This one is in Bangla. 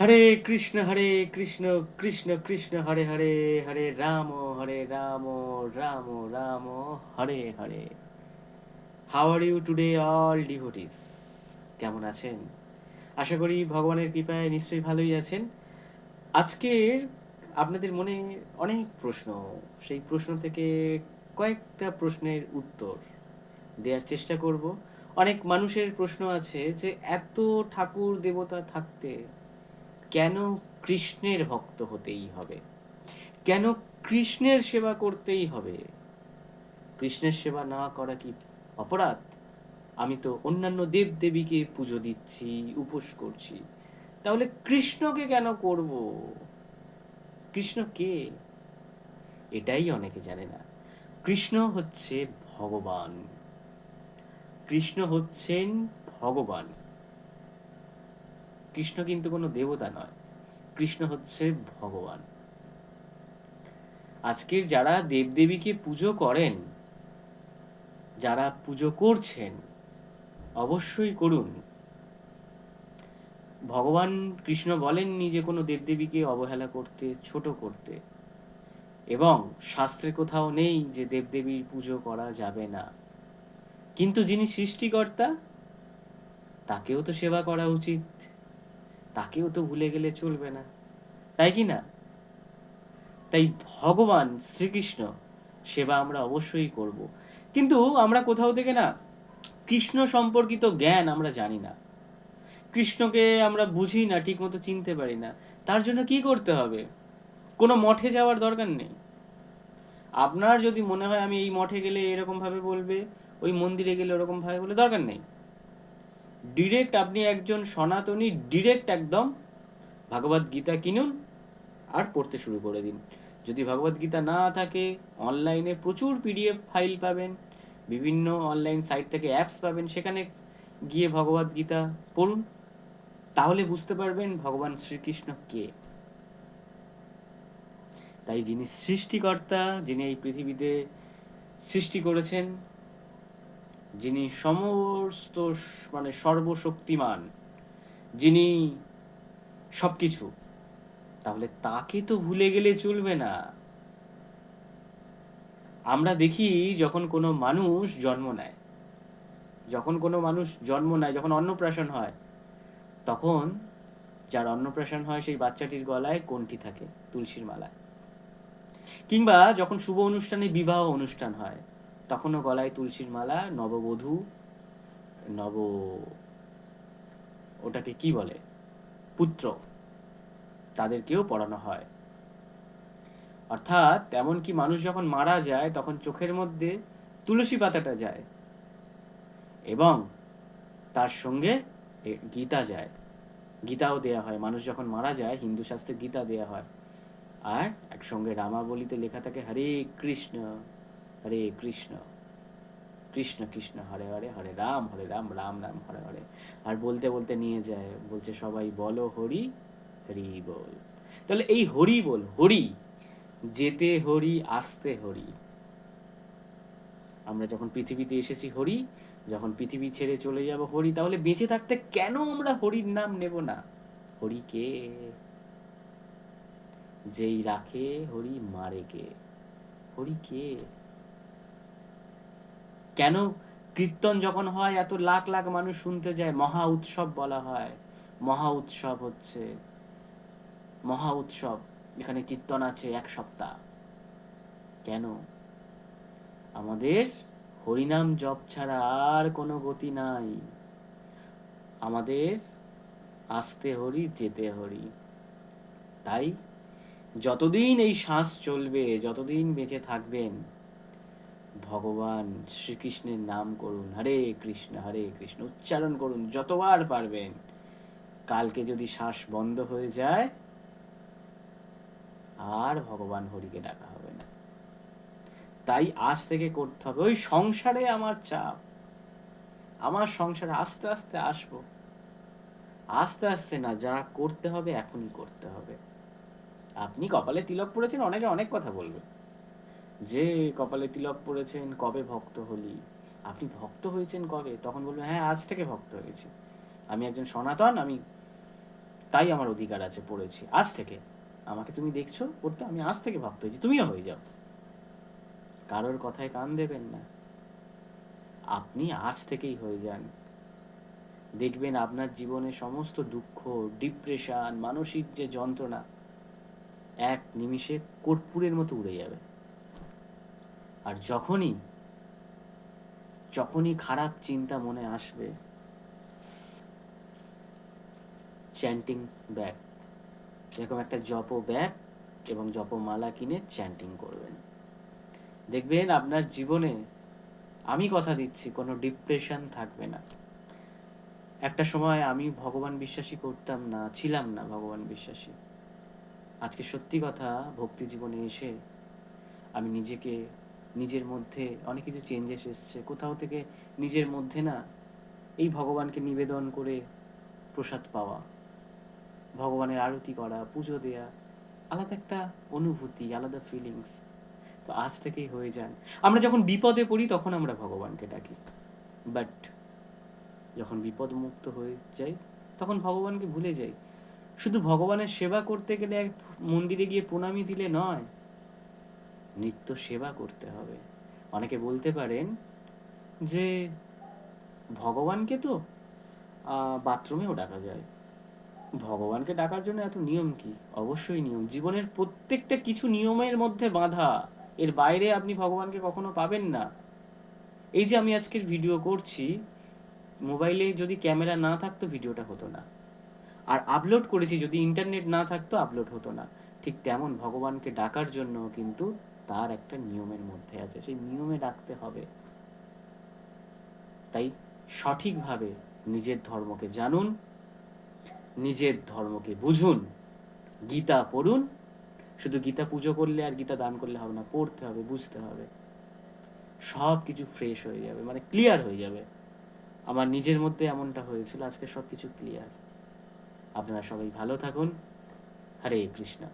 Hare Krishna Hare Krishna Krishna Krishna, Hare Hare Hare Ram Hare Ram Ram Ram, Hare Hare. How are you today all devotees কেমন আছেন? আশা করি ভগবানের কৃপায় নিশ্চয়ই ভালোই আছেন। আজকের আপনাদের মনে অনেক প্রশ্ন, সেই প্রশ্ন থেকে কয়েকটা প্রশ্নের উত্তর দেওয়ার চেষ্টা করব। অনেক মানুষের প্রশ্ন আছে যে, এত ঠাকুর দেবতা থাকতে কেন কৃষ্ণের ভক্ত হতেই হবে? কেন কৃষ্ণের সেবা করতেই হবে? কৃষ্ণের সেবা না করা কি অপরাধ? আমি তো অন্যান্য দেব দেবীকে পুজো দিচ্ছি, উপোস করছি। তাহলে কৃষ্ণকে কেন করব? কৃষ্ণ কে? এটাই অনেকে জানে না। কৃষ্ণ হচ্ছে ভগবান। কৃষ্ণ হচ্ছেন ভগবান। কৃষ্ণ কিন্তু কোনো দেবতা নয়। কৃষ্ণ হচ্ছে ভগবান। আজকের যারা দেবদেবীকে পুজো করেন, যারা পুজো করছেন, অবশ্যই করুন। ভগবান কৃষ্ণ বলেননি যে কোনো দেবদেবীকে অবহেলা করতে, ছোট করতে। এবং শাস্ত্রে কোথাও নেই যে দেবদেবীর পুজো করা যাবে না। কিন্তু যিনি সৃষ্টিকর্তা, তাকেও তো সেবা করা উচিত। তাকেও তো ভুলে গেলে চলবে না। তাই কি না? তাই ভগবান শ্রীকৃষ্ণ সেবা আমরা অবশ্যই করব। কিন্তু আমরা কোথাও থেকে না, কৃষ্ণ সম্পর্কিত জ্ঞান আমরা জানি না। কৃষ্ণকে আমরা বুঝি না, ঠিকমতো চিনতে পারি না। তার জন্য কি করতে হবে? কোনো মঠে যাওয়ার দরকার নেই। আপনার যদি মনে হয় আমি এই মঠে গেলে এরকম ভাবে বলবে, ওই মন্দিরে গেলে ওরকম ভাবে বলে, দরকার নেই। ডিরেক্ট আপনি একজন সনাতনী ডিরেক্ট একদম ভাগবত গীতা কিনুন আর পড়তে শুরু করে দিন। যদি ভগবত গীতা না থাকে অনলাইনে প্রচুর পিডিএফ ফাইল পাবেন, বিভিন্ন অনলাইন সাইট থেকে অ্যাপস পাবেন, সেখানে গিয়ে ভগবত গীতা পড়ুন, তাহলে বুঝতে পারবেন ভগবান শ্রীকৃষ্ণ কে। তাই যিনি সৃষ্টিকর্তা, যিনি এই পৃথিবীতে সৃষ্টি করেছেন যিনি সমস্ত মানে সর্বশক্তিমান, যিনি সবকিছু, তাহলে তাকে তো ভুলে গেলে চলবে না। আমরা দেখি যখন কোনো মানুষ জন্ম নেয়, যখন কোনো মানুষ জন্ম নেয়, যখন অন্নপ্রাশন হয়, তখন যার অন্নপ্রাশন হয় সেই বাচ্চাটির গলায় কোনটি থাকে, তুলসীর মালা। কিংবা যখন শুভ অনুষ্ঠানে বিবাহ অনুষ্ঠান হয় তখনও গলায় তুলসীর মালা, নববধূ, নব, ওটাকে কি বলে? পুত্র। তাদেরকেও পড়ানো হয়। অর্থাৎ এমনকি মানুষ যখন মারা যায়, তখন চোখের মধ্যে তুলসী পাতাটা যায় এবং তার সঙ্গে গীতা যায়। গীতাও দেয়া হয়। মানুষ যখন মারা যায়, হিন্দু শাস্ত্রে গীতা দেয়া হয়। আর একসঙ্গে রামাবলিতে লেখা থাকে, হরে কৃষ্ণ। হরে কৃষ্ণ। কৃষ্ণ কৃষ্ণ, হরে হরে হরে রাম হরে রাম রাম রাম, হরে হরে। আর বলতে বলতে নিয়ে যায়, বলছে সবাই বলো হরি হরি বল। তাহলে এই হরি বল, হরি, যেতে হরি, আসতে হরি। আমরা যখন পৃথিবীতে এসেছি হরি, যখন পৃথিবী ছেড়ে চলে যাব হরি, তাহলে বেঁচে থাকতে কেন আমরা হরির নাম নেব না? হরি কে? যেই রাখে, হরি মারে কে? হরি কে? কেন কীর্তন যখন হয়, এত লাখ লাখ মানুষ শুনতে যায়, মহা উৎসব বলা হয়। মহা উৎসব হচ্ছে। মহা উৎসব। এখানে কীর্তন আছে এক সপ্তাহ। কেন? আমাদের হরিনাম জপ ছাড়া আর কোনো গতি নাই। আমাদের আসতে হরি, যেতে হরি। তাই যতদিন এই শ্বাস চলবে, যতদিন বেঁচে থাকবেন ভগবান শ্রীকৃষ্ণের নাম করুন, হরে কৃষ্ণ হরে কৃষ্ণ, উচ্চারণ করুন, যতবার পারবেন। কালকে যদি শ্বাস বন্ধ হয়ে যায়, আর ভগবান হরিকে ডাকা হবে না। তাই আজ থেকে করতে হবে, ওই সংসারে আমার চাপ। আমার সংসারে আস্তে আস্তে আসব। আস্তে আস্তে না, যা করতে হবে এখনই করতে হবে। আপনি কপালে তিলক পড়েছেন অনেকে অনেক কথা বলবে। যে কপালে তিলক পড়েছেন কবে ভক্ত হলি? আপনি ভক্ত হয়েছেন কবে? তখন বলবেন হ্যাঁ আজ থেকে ভক্ত হয়েছি। আমি একজন সনাতন, আমি তাই আমার অধিকার আছে, পড়েছি। আজ থেকে। আমাকে তুমি দেখছ, পড়তে আমি আজ থেকে ভক্ত হয়েছি, তুমিও হয়ে যাও। কারোর কথায় কান দেবেন না। আপনি আজ থেকেই হয়ে যান। দেখবেন আপনার জীবনে সমস্ত দুঃখ ডিপ্রেশন মানসিক যে যন্ত্রণা, এক নিমিষে কর্পূরের মতো উড়ে যাবে। আর যখনই যখনই খারাপ চিন্তা মনে আসবে চ্যান্টিং ব্যাগ এরকম একটা জপ ব্যাগ এবং জপমালা কিনে চ্যান্টিং করবেন। দেখবেন আপনার জীবনে আমি কথা দিচ্ছি, কোনো ডিপ্রেশন থাকবে না। একটা সময় আমি ভগবান বিশ্বাসী করতাম না, ছিলাম না ভগবান বিশ্বাসী। আজকে সত্যি কথা, ভক্তি জীবনে এসে আমি নিজেকে নিজের মধ্যে অনেক কিছু চেঞ্জেস এসছে। কোথাও থেকে নিজের মধ্যে না এই ভগবানকে নিবেদন করে প্রসাদ পাওয়া, ভগবানের আরতি করা, পুজো দেয়া, আলাদা একটা অনুভূতি, আলাদা ফিলিংস তো আজ থেকেই হয়ে যান আমরা যখন বিপদে পড়ি তখন আমরা ভগবানকে ডাকি। বাট যখন বিপদ মুক্ত হয়ে যাই তখন ভগবানকে ভুলে যাই। শুধু ভগবানের সেবা করতে গেলে এক মন্দিরে গিয়ে প্রণামী দিলে নয় নিত্য সেবা করতে হবে। অনেকে বলতে পারেন যে, ভগবানকে তো বাথরুমেও ডাকা যায়। ভগবানকে ডাকার জন্য এত নিয়ম কি? অবশ্যই নিয়ম। জীবনের প্রত্যেকটা কিছু নিয়মের মধ্যে বাঁধা। এর বাইরে আপনি ভগবানকে কখনো পাবেন না। এই যে আমি আজকের ভিডিও করছি, মোবাইলে যদি ক্যামেরা না থাকতো ভিডিওটা হতো না। আর আপলোড করেছি যদি ইন্টারনেট না থাকতো আপলোড হতো না। ঠিক তেমন ভগবানকে ডাকার জন্য কিন্তু তার একটা নিয়মের মধ্যে আছে, সেই নিয়মে ডাকতে হবে। তাই সঠিকভাবে নিজের ধর্মকে জানুন, নিজের ধর্মকে বুঝুন, গীতা পড়ুন। শুধু গীতা পুজো করলে আর গীতা দান করলে হবে না, পড়তে হবে, বুঝতে হবে। সব কিছু ফ্রেশ হয়ে যাবে মানে ক্লিয়ার হয়ে যাবে। আমার নিজের মধ্যে এমনটা হয়েছিল, আজকে সব কিছু ক্লিয়ার আপনারা সবাই ভালো থাকুন। হরে কৃষ্ণ।